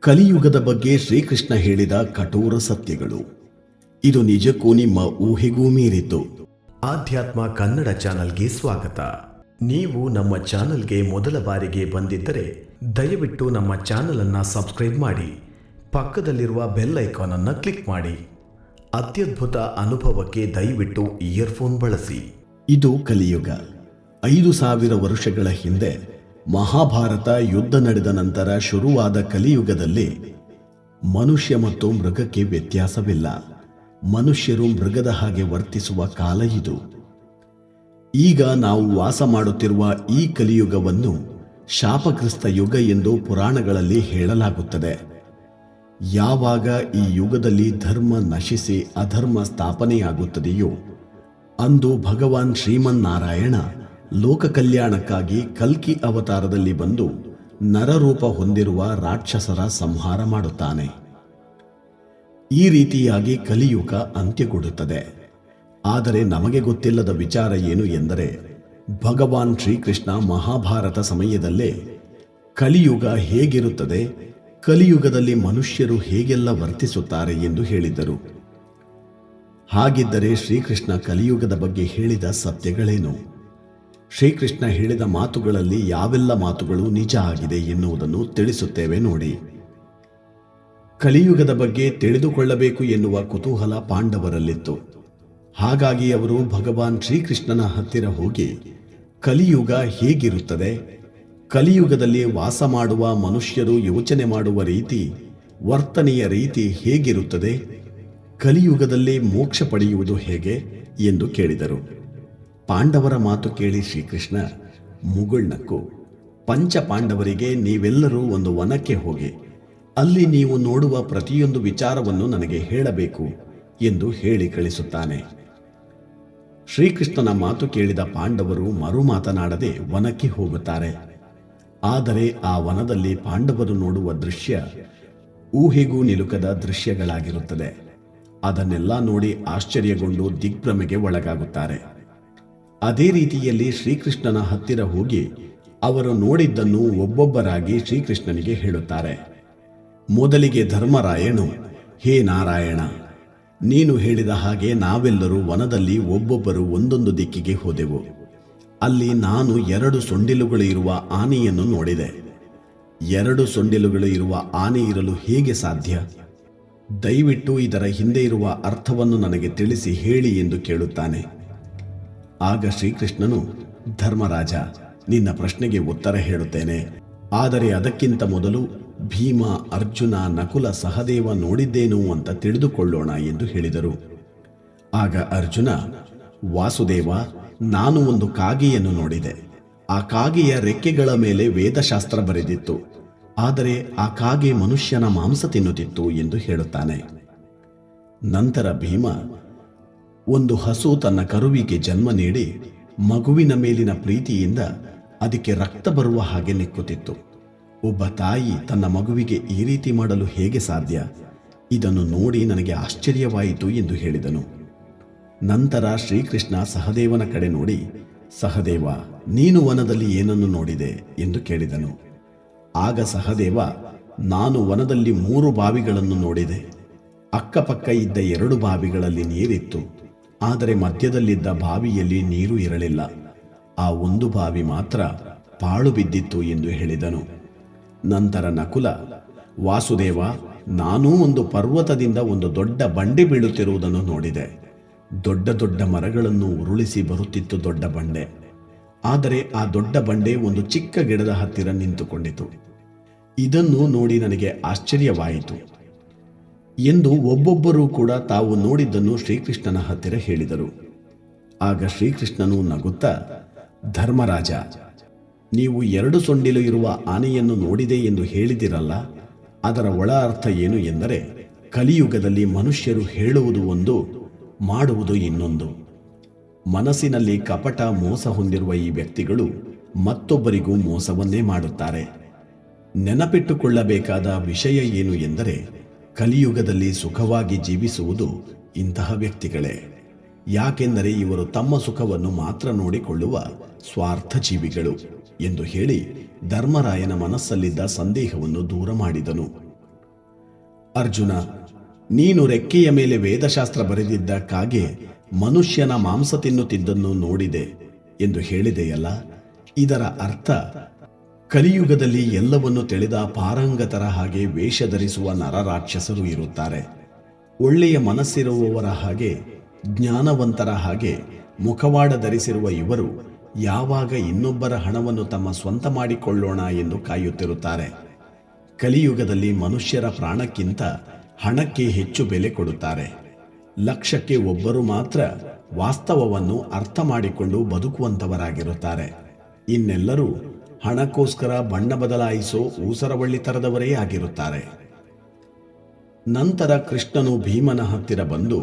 ಕಲಿಯುಗದ ಬಗ್ಗೆ ಶ್ರೀಕೃಷ್ಣ ಹೇಳಿದ ಕಠೋರ ಸತ್ಯಗಳು. ಇದು ನಿಜಕ್ಕೂ ನಿಮ್ಮ ಊಹೆಗೂ ಮೀರಿತು ಆಧ್ಯಾತ್ಮ ಕನ್ನಡ ಚಾನಲ್ಗೆ ಸ್ವಾಗತ. ನೀವು ನಮ್ಮ ಚಾನಲ್ಗೆ ಮೊದಲ ಬಾರಿಗೆ ಬಂದಿದ್ದರೆ ದಯವಿಟ್ಟು ನಮ್ಮ ಚಾನಲ್ ಅನ್ನ ಸಬ್ಸ್ಕ್ರೈಬ್ ಮಾಡಿ ಪಕ್ಕದಲ್ಲಿರುವ ಬೆಲ್ ಐಕಾನ್ ಅನ್ನ ಕ್ಲಿಕ್ ಮಾಡಿ. ಅತ್ಯದ್ಭುತ ಅನುಭವಕ್ಕೆ ದಯವಿಟ್ಟು ಇಯರ್ಫೋನ್ ಬಳಸಿ. ಇದು ಕಲಿಯುಗ. ಐದು ಸಾವಿರ ವರ್ಷಗಳ ಹಿಂದೆ ಮಹಾಭಾರತ ಯುದ್ಧ ನಡೆದ ನಂತರ ಶುರುವಾದ ಕಲಿಯುಗದಲ್ಲಿ ಮನುಷ್ಯ ಮತ್ತು ಮೃಗಕ್ಕೆ ವ್ಯತ್ಯಾಸವಿಲ್ಲ. ಮನುಷ್ಯರು ಮೃಗದ ಹಾಗೆ ವರ್ತಿಸುವ ಕಾಲ ಇದು. ಈಗ ನಾವು ವಾಸ ಮಾಡುತ್ತಿರುವ ಈ ಕಲಿಯುಗವನ್ನು ಶಾಪಗ್ರಸ್ತ ಯುಗ ಎಂದು ಪುರಾಣಗಳಲ್ಲಿ ಹೇಳಲಾಗುತ್ತದೆ. ಯಾವಾಗ ಈ ಯುಗದಲ್ಲಿ ಧರ್ಮ ನಶಿಸಿ ಅಧರ್ಮ ಸ್ಥಾಪನೆಯಾಗುತ್ತದೆಯೋ, ಅಂದು ಭಗವಾನ್ ಶ್ರೀಮನ್ನಾರಾಯಣ ಲೋಕ ಕಲ್ಯಾಣಕ್ಕಾಗಿ ಕಲ್ಕಿ ಅವತಾರದಲ್ಲಿ ಬಂದು ನರರೂಪ ಹೊಂದಿರುವ ರಾಕ್ಷಸರ ಸಂಹಾರ ಮಾಡುತ್ತಾನೆ. ಈ ರೀತಿಯಾಗಿ ಕಲಿಯುಗ ಅಂತ್ಯಗೊಳ್ಳುತ್ತದೆ. ಆದರೆ ನಮಗೆ ಗೊತ್ತಿಲ್ಲದ ವಿಚಾರ ಏನು ಎಂದರೆ, ಭಗವಾನ್ ಶ್ರೀಕೃಷ್ಣ ಮಹಾಭಾರತ ಸಮಯದಲ್ಲೇ ಕಲಿಯುಗ ಹೇಗಿರುತ್ತದೆ, ಕಲಿಯುಗದಲ್ಲಿ ಮನುಷ್ಯರು ಹೇಗೆಲ್ಲ ವರ್ತಿಸುತ್ತಾರೆ ಎಂದು ಹೇಳಿದರು. ಹಾಗಿದ್ದರೆ ಶ್ರೀಕೃಷ್ಣ ಕಲಿಯುಗದ ಬಗ್ಗೆ ಹೇಳಿದ ಸತ್ಯಗಳೇನು? ಶ್ರೀಕೃಷ್ಣ ಹೇಳಿದ ಮಾತುಗಳಲ್ಲಿ ಯಾವೆಲ್ಲ ಮಾತುಗಳು ನಿಜ ಆಗಿದೆ ಎನ್ನುವುದನ್ನು ತಿಳಿಸುತ್ತೇವೆ ನೋಡಿ. ಕಲಿಯುಗದ ಬಗ್ಗೆ ತಿಳಿದುಕೊಳ್ಳಬೇಕು ಎನ್ನುವ ಕುತೂಹಲ ಪಾಂಡವರಲ್ಲಿತ್ತು. ಹಾಗಾಗಿ ಅವರು ಭಗವಾನ್ ಶ್ರೀಕೃಷ್ಣನ ಹತ್ತಿರ ಹೋಗಿ, ಕಲಿಯುಗ ಹೇಗಿರುತ್ತದೆ, ಕಲಿಯುಗದಲ್ಲಿ ವಾಸ ಮಾಡುವ ಮನುಷ್ಯರು ಯೋಚನೆ ಮಾಡುವ ರೀತಿ, ವರ್ತನೆಯ ರೀತಿ ಹೇಗಿರುತ್ತದೆ, ಕಲಿಯುಗದಲ್ಲಿ ಮೋಕ್ಷ ಪಡೆಯುವುದು ಹೇಗೆ ಎಂದು ಕೇಳಿದರು. ಪಾಂಡವರ ಮಾತು ಕೇಳಿ ಶ್ರೀಕೃಷ್ಣ ಮುಗುಳ್ನಕ್ಕು ಪಂಚ ಪಾಂಡವರಿಗೆ ನೀವೆಲ್ಲರೂ ಒಂದು ವನಕ್ಕೆ ಹೋಗಿ, ಅಲ್ಲಿ ನೀವು ನೋಡುವ ಪ್ರತಿಯೊಂದು ವಿಚಾರವನ್ನು ನನಗೆ ಹೇಳಬೇಕು ಎಂದು ಹೇಳಿ ಕಳಿಸುತ್ತಾನೆ. ಶ್ರೀಕೃಷ್ಣನ ಮಾತು ಕೇಳಿದ ಪಾಂಡವರು ಮರು ಮಾತನಾಡದೆ ವನಕ್ಕೆ ಹೋಗುತ್ತಾರೆ. ಆದರೆ ಆ ವನದಲ್ಲಿ ಪಾಂಡವರು ನೋಡುವ ದೃಶ್ಯ ಊಹೆಗೂ ನಿಲುಕದ ದೃಶ್ಯಗಳಾಗಿರುತ್ತದೆ. ಅದನ್ನೆಲ್ಲ ನೋಡಿ ಆಶ್ಚರ್ಯಗೊಂಡು ದಿಗ್ಭ್ರಮೆಗೆ ಒಳಗಾಗುತ್ತಾರೆ. ಅದೇ ರೀತಿಯಲ್ಲಿ ಶ್ರೀಕೃಷ್ಣನ ಹತ್ತಿರ ಹೋಗಿ ಅವರು ನೋಡಿದ್ದನ್ನು ಒಬ್ಬೊಬ್ಬರಾಗಿ ಶ್ರೀಕೃಷ್ಣನಿಗೆ ಹೇಳುತ್ತಾರೆ. ಮೊದಲಿಗೆ ಧರ್ಮರಾಯನು ಹೇ ನಾರಾಯಣ, ನೀನು ಹೇಳಿದ ಹಾಗೆ ನಾವೆಲ್ಲರೂ ವನದಲ್ಲಿ ಒಬ್ಬೊಬ್ಬರು ಒಂದೊಂದು ದಿಕ್ಕಿಗೆ ಹೋದೆವು. ಅಲ್ಲಿ ನಾನು ಎರಡು ಸೊಂಡಿಲುಗಳು ಇರುವ ಆನೆಯನ್ನು ನೋಡಿದೆ. ಎರಡು ಸೊಂಡಿಲುಗಳು ಇರುವ ಆನೆ ಇರಲು ಹೇಗೆ ಸಾಧ್ಯ? ದಯವಿಟ್ಟು ಇದರ ಹಿಂದೆ ಇರುವ ಅರ್ಥವನ್ನು ನನಗೆ ತಿಳಿಸಿ ಹೇಳಿ ಎಂದು ಕೇಳುತ್ತಾನೆ. ಆಗ ಶ್ರೀಕೃಷ್ಣನು, ಧರ್ಮರಾಜ, ನಿನ್ನ ಪ್ರಶ್ನೆಗೆ ಉತ್ತರ ಹೇಳುತ್ತೇನೆ. ಆದರೆ ಅದಕ್ಕಿಂತ ಮೊದಲು ಭೀಮ, ಅರ್ಜುನ, ನಕುಲ, ಸಹದೇವ ನೋಡಿದ್ದೇನು ಅಂತ ತಿಳಿದುಕೊಳ್ಳೋಣ ಎಂದು ಹೇಳಿದರು. ಆಗ ಅರ್ಜುನ, ವಾಸುದೇವ, ನಾನು ಒಂದು ಕಾಗೆಯನ್ನು ನೋಡಿದೆ. ಆ ಕಾಗೆಯ ರೆಕ್ಕೆಗಳ ಮೇಲೆ ವೇದಶಾಸ್ತ್ರ ಬರೆದಿತ್ತು. ಆದರೆ ಆ ಕಾಗೆ ಮನುಷ್ಯನ ಮಾಂಸ ತಿನ್ನುತ್ತಿತ್ತು ಎಂದು ಹೇಳುತ್ತಾನೆ. ನಂತರ ಭೀಮ ಒಂದು ಹಸು ತನ್ನ ಕರುವಿಗೆ ಜನ್ಮ ನೀಡಿ ಮಗುವಿನ ಮೇಲಿನ ಪ್ರೀತಿಯಿಂದ ಅದಕ್ಕೆ ರಕ್ತ ಬರುವ ಹಾಗೆ ನೆಕ್ಕುತ್ತಿತ್ತು. ಒಬ್ಬ ತಾಯಿ ತನ್ನ ಮಗುವಿಗೆ ಈ ರೀತಿ ಮಾಡಲು ಹೇಗೆ ಸಾಧ್ಯ? ಇದನ್ನು ನೋಡಿ ನನಗೆ ಆಶ್ಚರ್ಯವಾಯಿತು ಎಂದು ಹೇಳಿದನು. ನಂತರ ಶ್ರೀಕೃಷ್ಣ ಸಹದೇವನ ಕಡೆ ನೋಡಿ, ಸಹದೇವ, ನೀನು ವನದಲ್ಲಿ ಏನನ್ನು ನೋಡಿದೆ? ಎಂದು ಕೇಳಿದನು. ಆಗ ಸಹದೇವ, ನಾನು ವನದಲ್ಲಿ ಮೂರು ಬಾವಿಗಳನ್ನು ನೋಡಿದೆ. ಅಕ್ಕಪಕ್ಕ ಇದ್ದ ಎರಡು ಬಾವಿಗಳಲ್ಲಿ ನೀರಿತ್ತು. ಆದರೆ ಮಧ್ಯದಲ್ಲಿದ್ದ ಬಾವಿಯಲ್ಲಿ ನೀರು ಇರಲಿಲ್ಲ. ಆ ಒಂದು ಬಾವಿ ಮಾತ್ರ ಪಾಳು ಬಿದ್ದಿತ್ತು ಎಂದು ಹೇಳಿದನು. ನಂತರ ನಕುಲ, ವಾಸುದೇವ, ನಾನೂ ಒಂದು ಪರ್ವತದಿಂದ ಒಂದು ದೊಡ್ಡ ಬಂಡೆ ಬೀಳುತ್ತಿರುವುದನ್ನು ನೋಡಿದೆ. ದೊಡ್ಡ ದೊಡ್ಡ ಮರಗಳನ್ನು ಉರುಳಿಸಿ ಬರುತ್ತಿತ್ತು ದೊಡ್ಡ ಬಂಡೆ. ಆದರೆ ಆ ದೊಡ್ಡ ಬಂಡೆ ಒಂದು ಚಿಕ್ಕ ಗಿಡದ ಹತ್ತಿರ ನಿಂತುಕೊಂಡಿತು. ಇದನ್ನು ನೋಡಿ ನನಗೆ ಆಶ್ಚರ್ಯವಾಯಿತು. ಎಂದು ಒಬ್ಬೊಬ್ಬರೂ ಕೂಡ ತಾವು ನೋಡಿದ್ದನ್ನು ಶ್ರೀಕೃಷ್ಣನ ಹತ್ತಿರ ಹೇಳಿದರು. ಆಗ ಶ್ರೀಕೃಷ್ಣನು ನಗುತ್ತಾ, ಧರ್ಮರಾಜ, ನೀವು ಎರಡು ಸೊಂಡಿಲು ಇರುವ ಆನೆಯನ್ನು ನೋಡಿದೆ ಎಂದು ಹೇಳಿದಿರಲ್ಲ. ಅದರ ಒಳ ಅರ್ಥ ಏನು ಎಂದರೆ, ಕಲಿಯುಗದಲ್ಲಿ ಮನುಷ್ಯರು ಹೇಳುವುದು ಒಂದು, ಮಾಡುವುದು ಇನ್ನೊಂದು. ಮನಸ್ಸಿನಲ್ಲಿ ಕಪಟ ಮೋಸ ಹೊಂದಿರುವ ಈ ವ್ಯಕ್ತಿಗಳು ಮತ್ತೊಬ್ಬರಿಗೂ ಮೋಸವನ್ನೇ ಮಾಡುತ್ತಾರೆ. ನೆನಪಿಟ್ಟುಕೊಳ್ಳಬೇಕಾದ ವಿಷಯ ಏನು ಎಂದರೆ ಕಲಿಯುಗದಲ್ಲಿ ಸುಖವಾಗಿ ಜೀವಿಸುವುದು ಇಂತಹ ವ್ಯಕ್ತಿಗಳೇ. ಯಾಕೆಂದರೆ ಇವರು ತಮ್ಮ ಸುಖವನ್ನು ಮಾತ್ರ ನೋಡಿಕೊಳ್ಳುವ ಸ್ವಾರ್ಥ ಜೀವಿಗಳು ಎಂದು ಹೇಳಿ ಧರ್ಮರಾಯನ ಮನಸ್ಸಲ್ಲಿದ್ದ ಸಂದೇಹವನ್ನು ದೂರ ಮಾಡಿದನು. ಅರ್ಜುನ, ನೀನು ರೆಕ್ಕೆಯ ಮೇಲೆ ವೇದಶಾಸ್ತ್ರ ಬರೆದಿದ್ದ ಕಾಗೆ ಮನುಷ್ಯನ ಮಾಂಸ ತಿನ್ನುತ್ತಿದ್ದನ್ನು ನೋಡಿದೆ ಎಂದು ಹೇಳಿದೆಯಲ್ಲ, ಇದರ ಅರ್ಥ ಕಲಿಯುಗದಲ್ಲಿ ಎಲ್ಲವನ್ನು ತಿಳಿದ ಪಾರಂಗತರ ಹಾಗೆ ವೇಷ ಧರಿಸುವ ನರರಾಕ್ಷಸರು ಇರುತ್ತಾರೆ. ಒಳ್ಳೆಯ ಮನಸ್ಸಿರುವವರ ಹಾಗೆ, ಜ್ಞಾನವಂತರ ಹಾಗೆ ಮುಖವಾಡ ಧರಿಸಿರುವ ಇವರು ಯಾವಾಗ ಇನ್ನೊಬ್ಬರ ಹಣವನ್ನು ತಮ್ಮ ಸ್ವಂತ ಮಾಡಿಕೊಳ್ಳೋಣ ಎಂದು ಕಾಯುತ್ತಿರುತ್ತಾರೆ. ಕಲಿಯುಗದಲ್ಲಿ ಮನುಷ್ಯರ ಪ್ರಾಣಕ್ಕಿಂತ ಹಣಕ್ಕೆ ಹೆಚ್ಚು ಬೆಲೆ ಕೊಡುತ್ತಾರೆ. ಲಕ್ಷಕ್ಕೆ ಒಬ್ಬರು ಮಾತ್ರ ವಾಸ್ತವವನ್ನು ಅರ್ಥ ಮಾಡಿಕೊಂಡು ಬದುಕುವಂತವರಾಗಿರುತ್ತಾರೆ. ಇನ್ನೆಲ್ಲರೂ ಹಣಕ್ಕೋಸ್ಕರ ಬಣ್ಣ ಬದಲಾಯಿಸೋ ಊಸರವಳ್ಳಿ ತರದವರೇ ಆಗಿರುತ್ತಾರೆ. ನಂತರ ಕೃಷ್ಣನು ಭೀಮನ ಹತ್ತಿರ ಬಂದು,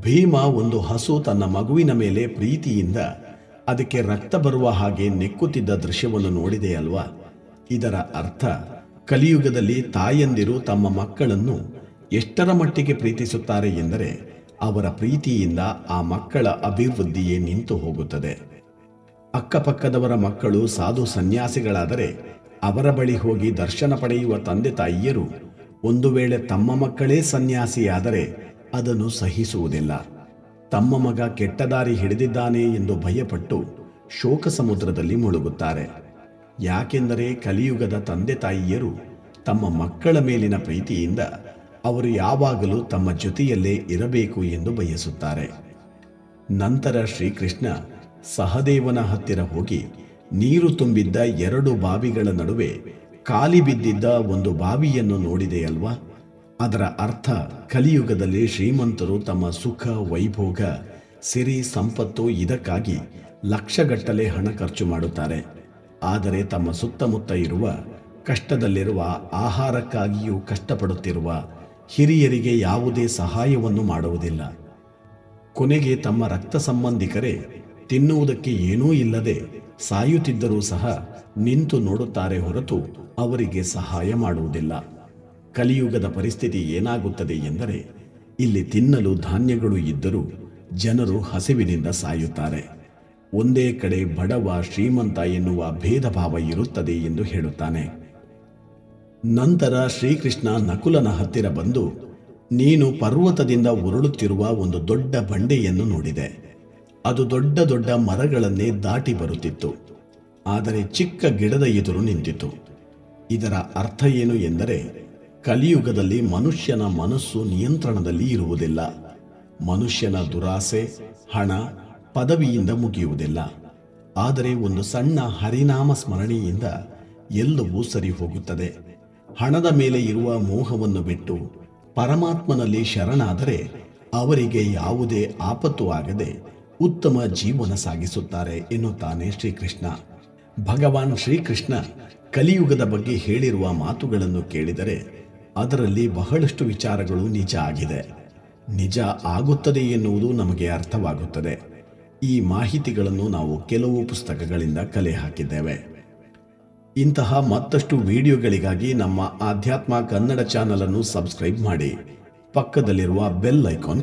ಭೀಮ ಒಂದು ಹಸು ತನ್ನ ಮಗುವಿನ ಮೇಲೆ ಪ್ರೀತಿಯಿಂದ ಅದಕ್ಕೆ ರಕ್ತ ಬರುವ ಹಾಗೆ ನೆಕ್ಕುತ್ತಿದ್ದ ದೃಶ್ಯವನ್ನು ನೋಡಿದೆಯಲ್ವಾ ಇದರ ಅರ್ಥ, ಕಲಿಯುಗದಲ್ಲಿ ತಾಯಂದಿರು ತಮ್ಮ ಮಕ್ಕಳನ್ನು ಎಷ್ಟರ ಮಟ್ಟಿಗೆ ಪ್ರೀತಿಸುತ್ತಾರೆ ಎಂದರೆ ಅವರ ಪ್ರೀತಿಯಿಂದ ಆ ಮಕ್ಕಳ ಅಭಿವೃದ್ಧಿಯೇ ನಿಂತು ಹೋಗುತ್ತದೆ. ಅಕ್ಕಪಕ್ಕದವರ ಮಕ್ಕಳು ಸಾಧು ಸನ್ಯಾಸಿಗಳಾದರೆ ಅವರ ಬಳಿ ಹೋಗಿ ದರ್ಶನ ಪಡೆಯುವ ತಂದೆ ತಾಯಿಯರು ಒಂದು ವೇಳೆ ತಮ್ಮ ಮಕ್ಕಳೇ ಸನ್ಯಾಸಿಯಾದರೆ ಅದನ್ನು ಸಹಿಸುವುದಿಲ್ಲ. ತಮ್ಮ ಮಗ ಕೆಟ್ಟ ದಾರಿ ಹಿಡಿದಿದ್ದಾನೆ ಎಂದು ಭಯಪಟ್ಟು ಶೋಕ ಸಮುದ್ರದಲ್ಲಿ ಮುಳುಗುತ್ತಾರೆ. ಯಾಕೆಂದರೆ ಕಲಿಯುಗದ ತಂದೆ ತಾಯಿಯರು ತಮ್ಮ ಮಕ್ಕಳ ಮೇಲಿನ ಪ್ರೀತಿಯಿಂದ ಅವರು ಯಾವಾಗಲೂ ತಮ್ಮ ಜೊತೆಯಲ್ಲೇ ಇರಬೇಕು ಎಂದು ಬಯಸುತ್ತಾರೆ. ನಂತರ ಶ್ರೀಕೃಷ್ಣ ಸಹದೇವನ ಹತ್ತಿರ ಹೋಗಿ ನೀರು ತುಂಬಿದ್ದ ಎರಡು ಬಾವಿಗಳ ನಡುವೆ ಖಾಲಿ ಬಿದ್ದಿದ್ದ ಒಂದು ಬಾವಿಯನ್ನು ನೋಡಿದೆಯಲ್ವಾ? ಅದರ ಅರ್ಥ ಕಲಿಯುಗದಲ್ಲಿ ಶ್ರೀಮಂತರು ತಮ್ಮ ಸುಖ, ವೈಭೋಗ, ಸಿರಿ, ಸಂಪತ್ತು ಇದಕ್ಕಾಗಿ ಲಕ್ಷಗಟ್ಟಲೆ ಹಣ ಖರ್ಚು ಮಾಡುತ್ತಾರೆ. ಆದರೆ ತಮ್ಮ ಸುತ್ತಮುತ್ತ ಇರುವ, ಕಷ್ಟದಲ್ಲಿರುವ, ಆಹಾರಕ್ಕಾಗಿಯೂ ಕಷ್ಟಪಡುತ್ತಿರುವ ಹಿರಿಯರಿಗೆ ಯಾವುದೇ ಸಹಾಯವನ್ನು ಮಾಡುವುದಿಲ್ಲ. ಕೊನೆಗೆ ತಮ್ಮ ರಕ್ತ ಸಂಬಂಧಿಕರೇ ತಿನ್ನುವುದಕ್ಕೆ ಏನೂ ಇಲ್ಲದೆ ಸಾಯುತ್ತಿದ್ದರೂ ಸಹ ನಿಂತು ನೋಡುತ್ತಾರೆ ಹೊರತು ಅವರಿಗೆ ಸಹಾಯ ಮಾಡುವುದಿಲ್ಲ. ಕಲಿಯುಗದ ಪರಿಸ್ಥಿತಿ ಏನಾಗುತ್ತದೆ ಎಂದರೆ ಇಲ್ಲಿ ತಿನ್ನಲು ಧಾನ್ಯಗಳು ಇದ್ದರೂ ಜನರು ಹಸಿವಿನಿಂದ ಸಾಯುತ್ತಾರೆ. ಒಂದೇ ಕಡೆ ಬಡವ ಶ್ರೀಮಂತ ಎನ್ನುವ ಭೇದ ಭಾವ ಇರುತ್ತದೆ ಎಂದು ಹೇಳುತ್ತಾನೆ. ನಂತರ ಶ್ರೀಕೃಷ್ಣ ನಕುಲನ ಹತ್ತಿರ ಬಂದು, ನೀನು ಪರ್ವತದಿಂದ ಉರುಳುತ್ತಿರುವ ಒಂದು ದೊಡ್ಡ ಬಂಡೆಯನ್ನು ನೋಡಿದೆ. ಅದು ದೊಡ್ಡ ದೊಡ್ಡ ಮರಗಳನ್ನೇ ದಾಟಿ ಬರುತ್ತಿತ್ತು. ಆದರೆ ಚಿಕ್ಕ ಗಿಡದ ಎದುರು ನಿಂತಿತು. ಇದರ ಅರ್ಥ ಏನು ಎಂದರೆ, ಕಲಿಯುಗದಲ್ಲಿ ಮನುಷ್ಯನ ಮನಸ್ಸು ನಿಯಂತ್ರಣದಲ್ಲಿ ಇರುವುದಿಲ್ಲ. ಮನುಷ್ಯನ ದುರಾಸೆ, ಹಣ, ಪದವಿಯಿಂದ ಮುಗಿಯುವುದಿಲ್ಲ. ಆದರೆ ಒಂದು ಸಣ್ಣ ಹರಿನಾಮ ಸ್ಮರಣೆಯಿಂದ ಎಲ್ಲವೂ ಸರಿ ಹೋಗುತ್ತದೆ ಹಣದ ಮೇಲೆ ಇರುವ ಮೋಹವನ್ನು ಬಿಟ್ಟು ಪರಮಾತ್ಮನಲ್ಲಿ ಶರಣಾದರೆ ಅವರಿಗೆ ಯಾವುದೇ ಆಪತ್ತು ಆಗದೆ ಉತ್ತಮ ಜೀವನ ಸಾಗಿಸುತ್ತಾರೆ ಎನ್ನುತ್ತಾನೆ ಶ್ರೀಕೃಷ್ಣ. ಭಗವಾನ್ ಶ್ರೀಕೃಷ್ಣ ಕಲಿಯುಗದ ಬಗ್ಗೆ ಹೇಳಿರುವ ಮಾತುಗಳನ್ನು ಕೇಳಿದರೆ ಅದರಲ್ಲಿ ಬಹಳಷ್ಟು ವಿಚಾರಗಳು ನಿಜ ಆಗಿದೆ. ನಿಜ ಆಗುತ್ತದೆ ಎನ್ನುವುದು ನಮಗೆ ಅರ್ಥವಾಗುತ್ತದೆ. ಈ ಮಾಹಿತಿಗಳನ್ನು ನಾವು ಕೆಲವು ಪುಸ್ತಕಗಳಿಂದ ಕಲೆ ಹಾಕಿದ್ದೇವೆ. ಇಂತಹ ಮತ್ತಷ್ಟು ವಿಡಿಯೋಗಳಿಗಾಗಿ ನಮ್ಮ ಆಧ್ಯಾತ್ಮ ಕನ್ನಡ ಚಾನಲ್ ಅನ್ನು ಸಬ್ಸ್ಕ್ರೈಬ್ ಮಾಡಿ. ಪಕ್ಕದಲ್ಲಿರುವ ಬೆಲ್ ಐಕಾನ್